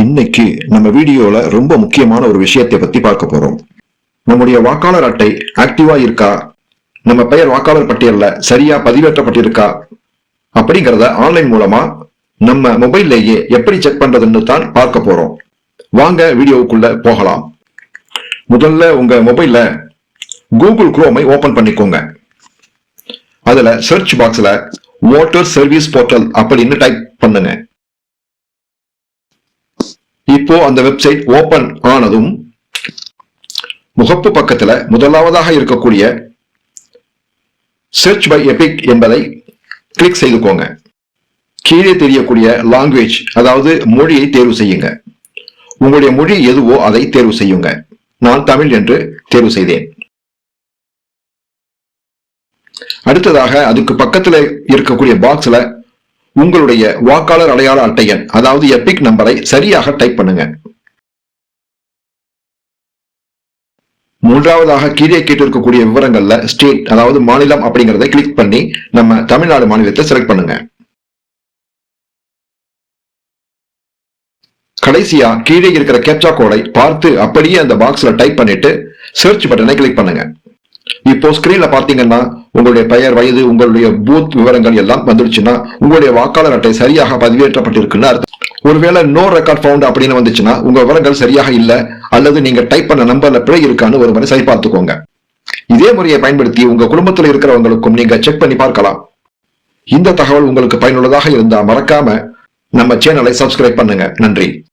இன்னைக்கு நம்ம வீடியோல ரொம்ப முக்கியமான ஒரு விஷயத்தை பத்தி பார்க்க போறோம். நம்முடைய வாக்காளர் அட்டை ஆக்டிவா இருக்கா? நம்ம பெயர் வாக்காளர் பட்டியல்ல சரியா பதிவேற்றப்பட்டிருக்கா? அப்படிங்கறத ஆன்லைன் மூலமா நம்ம மொபைல்லேயே எப்படி செக் பண்றதுன்னு தான் பார்க்க போறோம். வாங்க வீடியோவுக்குள்ள போகலாம். முதல்ல உங்க மொபைல்ல கூகுள் குரோமை ஓபன் பண்ணிக்கோங்க. அதுல சர்ச் பாக்ஸ்ல வாட்டர் சர்வீஸ் போர்ட்டல் அப்படின்னு டைப் பண்ணுங்க. இப்போ அந்த வெப்சைட் ஓபன் ஆனதும் முகப்பு பக்கத்துல முதலாவதாக இருக்கக்கூடிய சர்ச் பை எபிக் என்பதை கிளிக் செய்துக்கோங்க. கீழே தெரியக்கூடிய லாங்குவேஜ் அதாவது மொழியை தேர்வு செய்யுங்க. உங்களுடைய மொழி எதுவோ அதை தேர்வு செய்யுங்க. நான் தமிழ் என்று தேர்வு செய்தேன். அடுத்ததாக அதுக்கு பக்கத்தில் இருக்கக்கூடிய பாக்ஸில் உங்களுடைய வாக்காளர் அடையாள அட்டை எண் அதாவது எபிக் நம்பரை சரியாக டைப் பண்ணுங்க. மூன்றாவதாக கீழே கேட்டிருக்கக்கூடிய விவரங்கள்ல ஸ்டேட் அதாவது மாநிலம் அப்படிங்கறதை கிளிக் பண்ணி நம்ம தமிழ்நாடு மாநிலத்தை செலக்ட் பண்ணுங்க. கடைசியா கீழே இருக்கிற கேப்சா கோடை பார்த்து அப்படியே அந்த பாக்ஸ்ல டைப் பண்ணிட்டு சர்ச் பட்டனை கிளிக் பண்ணுங்க. இப்போ ஸ்கிரீன்ல பார்த்தீங்கன்னா உங்களுடைய பெயர் வயது உங்களுடைய பூத் விவரங்கள் எல்லாம் வந்துடுச்சுன்னா உங்களுடைய வாக்காளர் அட்டை சரியாக பதிவேற்றப்பட்டிருக்குன்னு அர்த்தம். ஒருவேளை நோ ரெக்கார்ட் ஃபவுண்ட் அப்படின்னு வந்துச்சுன்னா உங்க விவரங்கள் சரியாக இல்ல அல்லது நீங்க டைப் பண்ண நம்பர்ல பிழை இருக்கான்னு ஒரு முறை சரி பார்த்துக்கோங்க இதே முறையை பயன்படுத்தி உங்க குடும்பத்தில் இருக்கிறவங்களுக்கும் நீங்க செக் பண்ணி பார்க்கலாம். இந்த தகவல் உங்களுக்கு பயனுள்ளதாக இருந்தா மறக்காம நம்ம சேனலை சப்ஸ்கிரைப் பண்ணுங்க. நன்றி.